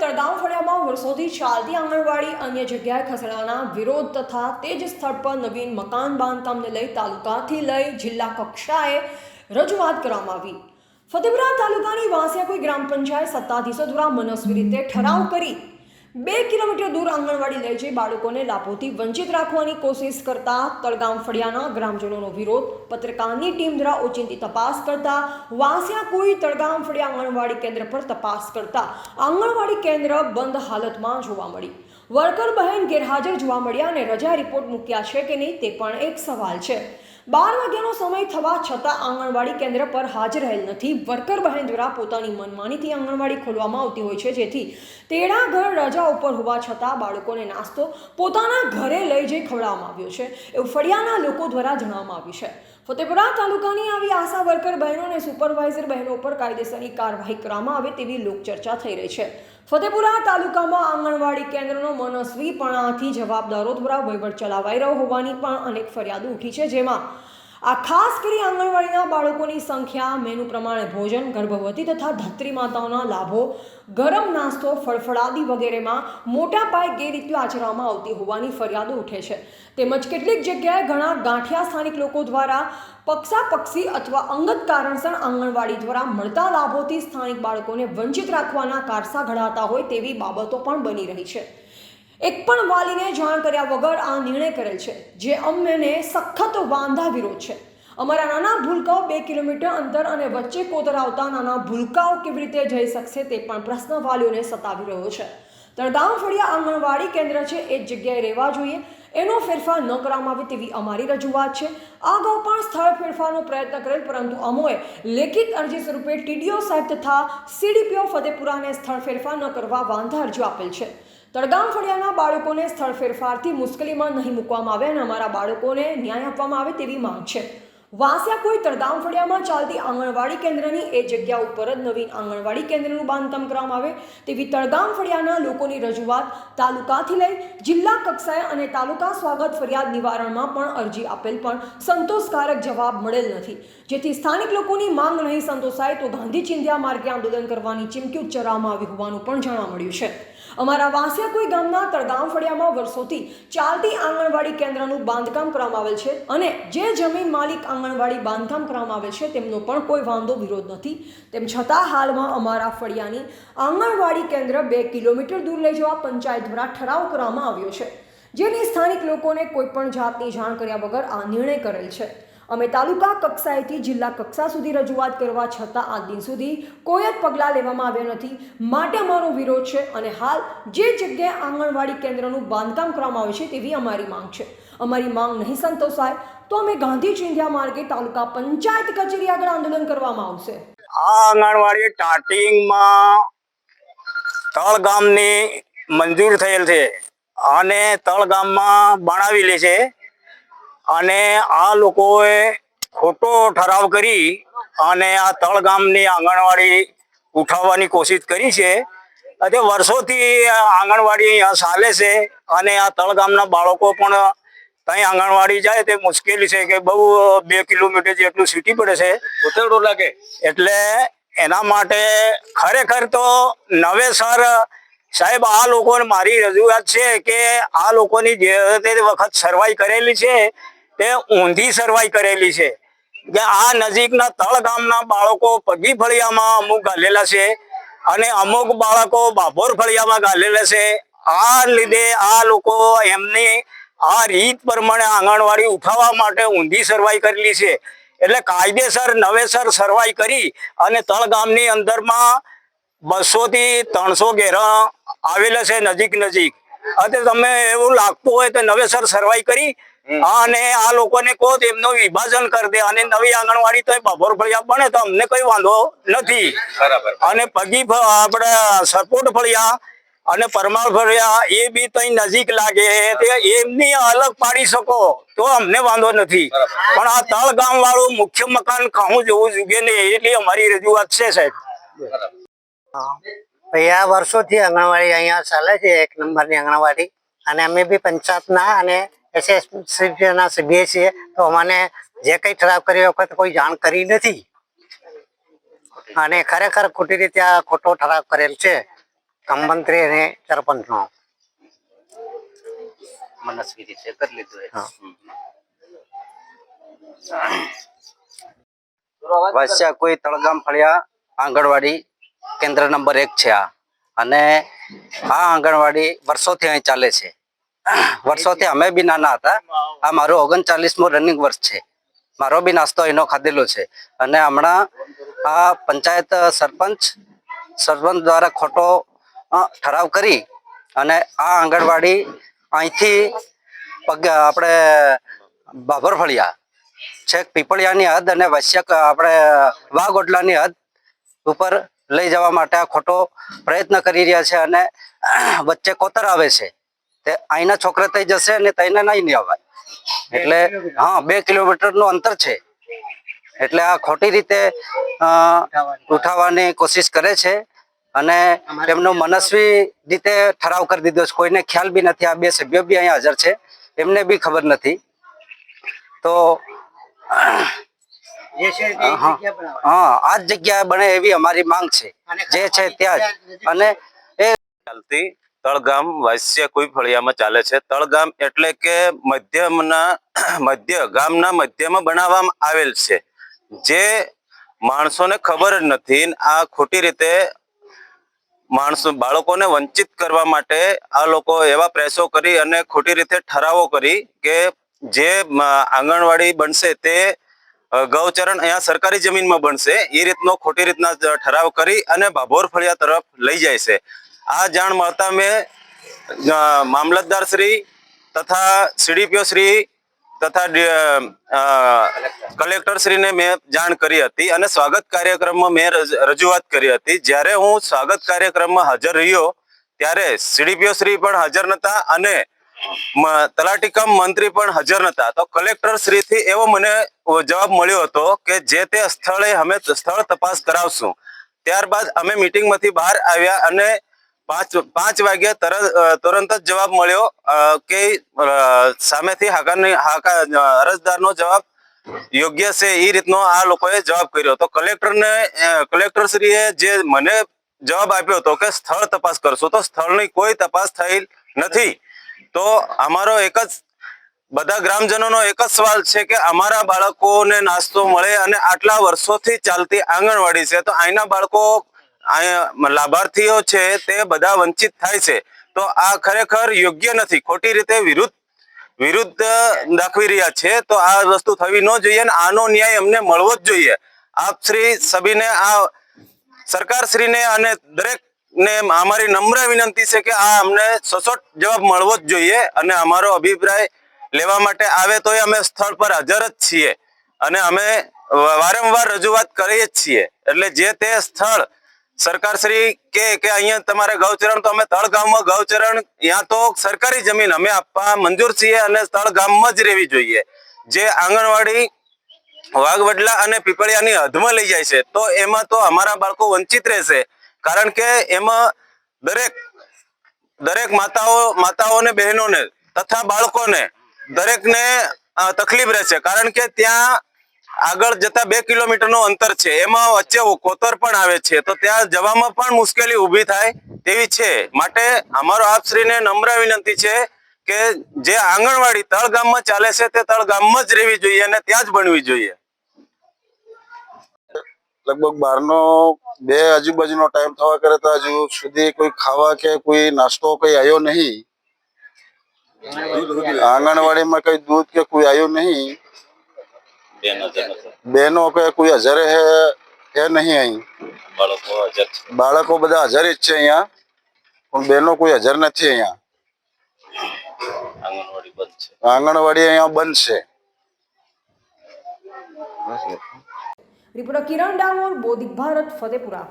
તળગામ ફળિયામાં વર્ષોથી ચાલતી આંગણવાડી અન્ય જગ્યાએ ખસેડવાના વિરોધ તથા તે જ સ્થળ પર નવીન મકાન બાંધકામને લઈ તાલુકાથી લઈ જિલ્લા કક્ષાએ રજૂઆત કરવામાં આવી. ફતેપુરા તાલુકાની વાંસિયાકોઈ ગ્રામ પંચાયત સત્તાધીશો દ્વારા મનસ્વી રીતે ઠરાવ કરી બે કિલોમીટર દૂર આંગણવાડી લઈ જઈ બાળકોને લાભોથી વંચિત રાખવાની કોશિશ કરતા તળગામ ફળિયાના ગ્રામજનોનો વિરોધ. પત્રકારની ટીમ દ્વારા ઓચિંતી તપાસ કરતા વાંસિયા કોઈ તળગામ ફળિયા આંગણવાડી કેન્દ્ર પર તપાસ કરતા આંગણવાડી કેન્દ્ર બંધ હાલતમાં જોવા મળી. વર્કર બહેન ગેરહાજર જોવા મળ્યા અને રજા રિપોર્ટ મૂક્યા છે કે નહીં તે પણ એક સવાલ છે. બાર વાગ્યાનો સમય થવા છતાં આંગણવાડી કેન્દ્ર પર હાજર રહેલ નથી. વર્કર બહેન દ્વારા પોતાની મનમાનીથી આંગણવાડી ખોલવામાં આવતી હોય છે, જેથી તેડા ઘર રજા ઉપર હોવા છતાં બાળકોને નાસ્તો પોતાના ઘરે લઈ જઈ ખવડાવવામાં આવ્યો છે. એવું ફળિયાના લોકો દ્વારા જણાવવામાં આવ્યું છે. ફતેપુરા તાલુકાની આવી આશા વર્કર બહેનો અને સુપરવાઇઝર બહેનો પર કાયદેસરની કાર્યવાહી કરવામાં આવે તેવી લોકચર્ચા થઈ રહી છે. ફતેપુરા તાલુકામાં આંગણવાડી કેન્દ્રનો મનસ્વીપણાથી જવાબદારો દ્વારા વહીવટ ચલાવાઈ રહ્યો હોવાની પણ અનેક ફરિયાદો ઉઠી છે, જેમાં આ ખાસ કરી આંગણવાડીના બાળકોની સંખ્યા, મેનુ પ્રમાણે ભોજન, ગર્ભવતી તથા ધત્રી માતાઓના લાભો, ગરમ નાસ્તો, ફળફળાદી વગેરેમાં મોટા પાયે ગેરરીતિઓ આચરવામાં આવતી હોવાની ફરિયાદો ઉઠે છે. તેમજ કેટલીક જગ્યાએ ઘણા ગાંઠિયા સ્થાનિક લોકો દ્વારા પક્ષાપક્ષી અથવા અંગત કારણસર આંગણવાડી દ્વારા મળતા લાભોથી સ્થાનિક બાળકોને વંચિત રાખવાના કારસા ઘડાતા હોય તેવી બાબતો પણ બની રહી છે. એક પણ વાલીને જાણ કર્યા વગર આ નિર્ણય કરેલ છે, જે અમને સખત વાંધા વિરોધ છે. અમારા નાના ભૂલકાઓ બે કિલોમીટર અંતર અને વચ્ચે કોતરાવતા નાના ભૂલકાઓ કેવી રીતે જઈ શકશે તે પણ પ્રશ્ન વાલીઓને સતાવી રહ્યો છે. તળગામ ફળિયા આંગણવાડી કેન્દ્ર છે, એ જગ્યાએ રહેવા જોઈએ. એનો ફેરફાર ન કરવામાં આવે તેવી અમારી રજૂઆત છે. અગાઉ પણ સ્થળ ફેરફારનો પ્રયત્ન કરેલ, પરંતુ અમોએ લેખિત અરજી સ્વરૂપે ટીડીઓ સાહેબ તથા સીડીપીઓ ફતેપુરાને સ્થળ ફેરફાર ન કરવા વાંધા અરજી આપેલ છે. તળગામ ફળિયાના બાળકોને સ્થળ ફેરફારથી મુશ્કેલીમાં નહીં મૂકવામાં આવે અને અમારા બાળકોને ન્યાય આપવામાં આવે તેવી માંગ છે. વાંસિયા કોઈ તળગામ ફળિયામાં ચાલતી આંગણવાડી કેન્દ્રની એ જગ્યા ઉપર જ નવીન આંગણવાડી કેન્દ્રનું બાંધકામ કરવામાં આવે તેવી તળગામ ફળિયાના લોકોની રજૂઆત તાલુકાથી લઈ જિલ્લા કક્ષાએ અને તાલુકા સ્વાગત ફરિયાદ નિવારણમાં પણ અરજી આપેલ પણ સંતોષકારક જવાબ મળેલ નથી. જેથી સ્થાનિક લોકોની માંગ નહીં સંતોષાય તો ગાંધી ચિંધ્યા માર્ગે આંદોલન કરવાની ચીમકી ઉચ્ચારવામાં આવી હોવાનું પણ જાણવા મળ્યું છે. અમારા વાંસિયાકોઈ ગામના તળગામ ફળિયામાં વર્ષોથી ચાલતી આંગણવાડી કેન્દ્રનું બાંધકામ કરવામાં આવેલ છે અને જે જમીન માલિક આંગણવાડી બાંધકામ કરવામાં આવે છે, તેમનો પણ કોઈ વાંધો, વિરોધ નથી. તેમ છતાં હાલમાં અમારા ફળિયાની આંગણવાડી કેન્દ્ર બે કિલોમીટર દૂર લઈ જવા પંચાયત દ્વારા ઠરાવ કરવામાં આવ્યો છે. જેની સ્થાનિક લોકોને કોઈપણ જાતની જાણ કર્યા વગર આ નિર્ણય કરેલ છે. અમે તાલુકા કક્ષાએથી જિલ્લા કક્ષા સુધી રજૂઆત કરવા છતાં આ દિન સુધી કોઈ જ પગલાં લેવામાં આવ્યા નથી. માટે અમારો વિરોધ છે અને હાલ જે જગ્યાએ આંગણવાડી કેન્દ્રનું બાંધકામ કરવામાં આવે છે તેવી અમારી માંગ છે. અમારી માંગ નહીં સંતોષાય તો અમે ગાંધી ચિંધ્યા માર્ગે તાલુકા પંચાયત કચેરી આગળ આંદોલન કરવામાં આવશે. આ આંગણવાડી સ્ટાર્ટિંગમાં તળ ગામની મંજૂર થયેલ છે અને તળ ગામમાં બનાવેલી છે. અને આ લોકોએ ખોટો ઠરાવ કરી અને આ તળગામની આંગણવાડી ઉઠાવવાની કોશિશ કરી છે. અને વર્ષોથી આંગણવાડી અહીંયા ચાલે છે અને આ તળગામના બાળકો પણ ત્યાં આંગણવાડી જાય તે મુશ્કેલી છે કે બહુ બે કિલોમીટર જેટલું સીટી પડે છે. હોટેલ લાગે. એટલે એના માટે ખરેખર તો નવેસર સાહેબ આ લોકોને મારી રજૂઆત છે કે આ લોકોની જે તે વખત સર્વાઈ કરેલી છે તે ઊંધી સરવાઈ કરેલી છે. કે આ નજીકના તળ ગામના બાળકો પગી ફળિયામાં અમુક ગાલેલા છે અને અમુક બાળકો બાભોર ફળિયામાં ગાલેલા છે. આ લીધે આ લોકો એમની આ રીત પ્રમાણે આંગણવાડી ઉઠાવવા માટે ઊંધી સરવાઈ કરેલી છે. એટલે કાયદેસર, નવેસર સરવાઈ કરી અને તળ ગામની અંદરમાં બસો થી ત્રણસો ઘેરા આવેલા છે નજીક નજીક અને તમે એવું લાગતું હોય તો નવેસર સરવાઈ કરી અને આ લોકોને કહો એમનું વિભાજન કરી દે અને નવી આંગણવાડી તો બાભોર ફળિયા બને તો અમને કઈ વાંધો નથી. અને પગી આપણે સપોર્ટ ફળિયા અને પરમાર ફળિયા એ બી તઈ નજીક લાગે એમની અલગ પાડી શકો તો અમને વાંધો નથી. પણ આ તળ ગામ વાળું મુખ્ય મકાન કહું જોવું જોઈએ ને એટલી અમારી રજૂઆત છે સાહેબ. ભાઈ આ વર્ષોથી આંગણવાડી અહીંયા ચાલે છે એક નંબરની આંગણવાડી. અને અમે બી પંચાયતના અને એસએસસીના સભ્ય છીએ તો અમને જે કંઈ ઠરાવ કર્યો વખત કોઈ જાણ કરી નથી અને ખરેખર ખોટી રીતે આ ખોટો ઠરાવ કરેલ છે કમંત્રી અને સરપંચનો મનસ્વી રીતે કરી લીધું એ. હા. હમ. વાસ્યા કોઈ તળગામ ફળિયા આંગણવાડી કેન્દ્ર નંબર એક છે આ અને આ આંગણવાડી વર્ષોથી અહીં ચાલે છે વર્ષોથી અમે બી નાના હતા. આ મારું ઓગણચાલીસમું રનિંગ વર્ષ છે. મારો બી નાસ્તો એનો ખાધેલો છે. અને હમણાં આ પંચાયત સરપંચ સરપંચ દ્વારા ખોટો ઠરાવ કરી અને આ આંગણવાડી અહીંથી પગ, આપણે બાબર ફળિયા છેક પીપળિયાની હદ અને વૈશ્યક આપણે વાઘોટલાની હદ ઉપર લઈ જવા માટે આ ખોટો પ્રયત્ન કરી રહ્યા છે અને વચ્ચે કોતર આવે છે. તે અહીંના છોકરા થઈ જશે અને તઈને નહીં નહીં અવાય એટલે હા બે કિલોમીટરનું અંતર છે. એટલે આ ખોટી રીતે અ, ઉઠાવવાની કોશિશ કરે છે અને તેમનો મનસ્વી રીતે ઠરાવ કરી દીધો છે. કોઈને ખ્યાલ બી નથી આ બે સભ્યો બી અહીંયા હાજર છે. એમને બી ખબર નથી. તો હા આ જ જગ્યાએ બને એવી અમારી માંગ છે. જે છે ત્યાં જ. અને એ ચાલતી તળગામ વાસ્ય કોઈ ફળિયામાં ચાલે છે. તળગામ એટલે કે મધ્યમના, મધ્ય, ગામના મધ્યમાં બનાવવામાં આવેલ છે. જે માણસોને ખબર જ નથી આ ખોટી રીતે માણસો, બાળકોને વંચિત કરવા માટે આ લોકો એવા પ્રયાસો કરી અને ખોટી રીતે ઠરાવો કરી કે જે આંગણવાડી બનશે તે ગૌચરણ અહીંયા સરકારી જમીનમાં બનશે. એ રીતનો ખોટી રીતના ઠરાવ કરી અને ભાભોર ફળિયા તરફ લઈ જાય છે. આ જાણ મળતા મેં મામલતદાર શ્રી તથા સીડીપીઓ શ્રી તથા કલેક્ટર શ્રીને મેં જાણ કરી હતી અને સ્વાગત કાર્યક્રમમાં મેં રજ- રજૂઆત કરી હતી. જ્યારે હું સ્વાગત કાર્યક્રમમાં હાજર રહ્યો, ત્યારે સીડીપીઓ શ્રી પણ હાજર નતા અને તલાટીકમ મંત્રી પણ હાજર નતા. તો કલેક્ટર શ્રીથી એવો મને જવાબ મળ્યો હતો કે જે તે સ્થળે અમે સ્થળ તપાસ કરાવશું. ત્યારબાદ અમે મિટિંગમાંથી બહાર આવ્યા અને પાંચ પાંચ વાગ્યા તરત તુરંત જ જવાબ મળ્યો કે સામેથી હાકારની, હાકા અરજદારનો જવાબ યોગ્ય છે એ રીતનો આ લોકોએ જવાબ કર્યો. તો કલેક્ટરને કલેક્ટર શ્રીએ જે મને જવાબ આપ્યો હતો કે સ્થળ તપાસ કરશો, તો સ્થળની કોઈ તપાસ થઈ નથી. તો અમારો એક જ, બધા ગ્રામજનોનો એક જ સવાલ છે કે અમારા બાળકોને નાસ્તો મળે અને આટલા વર્ષોથી ચાલતી આંગણવાડી છે, તો અહીંના બાળકો લાભાર્થીઓ છે તે બધા વંચિત થાય છે. તો આ ખરેખર યોગ્ય નથી. ખોટી રીતે વિરુદ્ધ વિરુદ્ધ દાખવી રહ્યા છે. તો આ વસ્તુ થવી ન જોઈએ અને આનો ન્યાય અમને મળવો જ જોઈએ. આપ શ્રી સભીને આ સરકાર શ્રીને અને દરેક ને અમારી નમ્ર વિનંતી છે કે આ અમને સચોટ જવાબ મળવો જ જોઈએ અને અમારો અભિપ્રાય લેવા માટે આવે તો અમે સ્થળ પર હાજર જ છીએ. અને અમે વારંવાર રજૂઆત કરીએ જ છીએ. એટલે જે તે સ્થળ સરકાર શ્રી કે અહીંયા તમારે ગૌચરણ, તો અમે તળ ગામમાં ગૌચરણ ત્યાં તો સરકારી જમીન અમે આપવા મંજૂર છીએ અને તળ ગામમાં જ રહેવી જોઈએ. જે આંગણવાડી, વાઘવડલા અને પીપળિયાની હદમાં લઈ જાય છે, તો એમાં તો અમારા બાળકો વંચિત રહેશે. કારણ કે એમાં દરેક દરેક માતાઓ માતાઓને બહેનોને તથા બાળકોને દરેકને તકલીફ રહેશે. કારણ કે ત્યાં આગળ જતા બે કિલોમીટરનું અંતર છે. એમાં વચ્ચે કોતર પણ આવે છે. તો ત્યાં જવામાં પણ મુશ્કેલી ઊભી થાય તેવી છે. માટે અમારો આપશ્રીને નમ્ર વિનંતી છે કે જે આંગણવાડી તળ ગામમાં ચાલે છે તે તળ ગામમાં જ રહેવી જોઈએ અને ત્યાં જ બનવી જોઈએ. લગભગ બારનો બે આજુબાજુનો ટાઈમ થવા કરે તો હજુ સુધી કોઈ ખાવા કે કોઈ નાસ્તો કઈ આવ્યો નહીં. આંગણવાડીમાં કઈ દૂધ કે કોઈ આવ્યું નહીં. બહેનો કે કોઈ હાજર હે હે નહીં અહીં? બાળકો હાજર છે. બાળકો બધા હાજર જ છે અહીંયા પણ બહેનો કોઈ હાજર નથી અહીંયા. આંગણવાડી બંધ છે. આંગણવાડી અહીંયા બંધ છે. રિપોર્ટર કિરણ ડામોર બોધિક ભારત ફતેપુરા.